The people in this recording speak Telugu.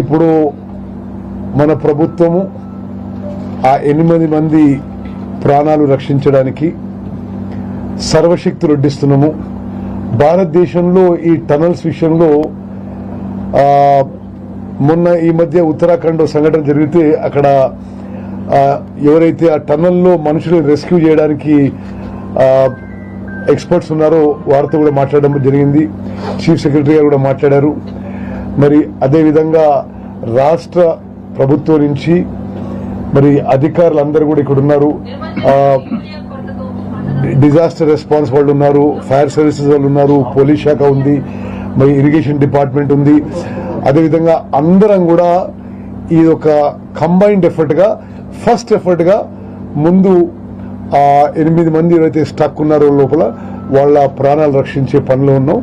ఇప్పుడు మన ప్రభుత్వము ఆ ఎనిమిది మంది ప్రాణాలు రక్షించడానికి సర్వశక్తులు వడ్డిస్తున్నాము భారతదేశంలో ఈ టనల్స్ విషయంలో మొన్న ఈ మధ్య ఉత్తరాఖండ్ సంఘటన జరిగితే అక్కడ ఎవరైతే ఆ టనల్లో మనుషులు రెస్క్యూ చేయడానికి ఎక్స్పర్ట్స్ ఉన్నారో వారితో కూడా మాట్లాడడం జరిగింది. చీఫ్ సెక్రటరీ గారు కూడా మాట్లాడారు. మరి అదేవిధంగా రాష్ట్ర ప్రభుత్వం నుంచి మరి అధికారులందరూ కూడా ఇక్కడ ఉన్నారు. డిజాస్టర్ రెస్పాన్స్ వాళ్ళు ఉన్నారు ఫైర్ సర్వీసెస్ వాళ్ళు ఉన్నారు పోలీస్ శాఖ ఉంది మరి ఇరిగేషన్ డిపార్ట్మెంట్ ఉంది. అదేవిధంగా అందరం కూడా ఇది ఒక కంబైన్డ్ ఎఫర్ట్గా ఫస్ట్ ఎఫర్ట్గా ముందు ఎనిమిది మంది ఎవరైతే స్టక్ ఉన్నారో లోపల వాళ్ళ ప్రాణాలు రక్షించే పనిలో ఉన్నాం.